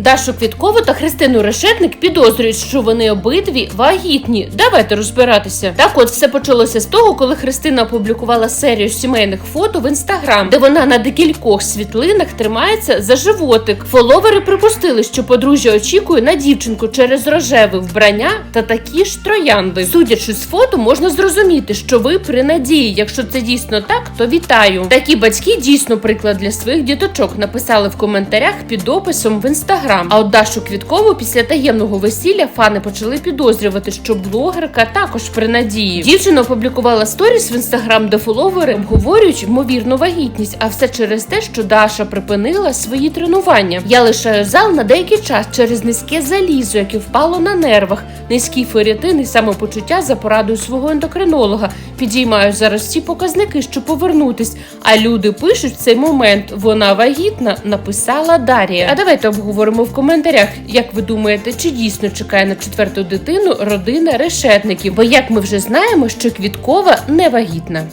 Дашу Квіткову та Христину Решетник підозрюють, що вони обидві вагітні. Давайте розбиратися. Так, от все почалося з того, коли Христина опублікувала серію сімейних фото в інстаграм, де вона на декількох світлинах тримається за животик. Фоловери припустили, що подружжя очікує на дівчинку через рожеве вбрання та такі ж троянди. Судячи з фото, можна зрозуміти, що ви при надії. Якщо це дійсно так, то вітаю. Такі батьки дійсно приклад для своїх діточок написали в коментарях під описом в інстаграм. А от Дашу Квіткову після таємного весілля фани почали підозрювати, що блогерка також при надії. Дівчина опублікувала сторіс в інстаграм, де фоловери обговорюють ймовірну вагітність, а все через те, що Даша припинила свої тренування. Я лишаю зал на деякий час через низьке залізо, яке впало на нервах, низький ферритин і самопочуття за порадою свого ендокринолога. Підіймаю зараз всі показники, щоб повернутись. А люди пишуть в цей момент: вона вагітна, написала Дарія. А давайте обговоримо в коментарях, як ви думаєте, чи дійсно чекає на четверту дитину родина решетників? Бо як ми вже знаємо, що Квіткова не вагітна.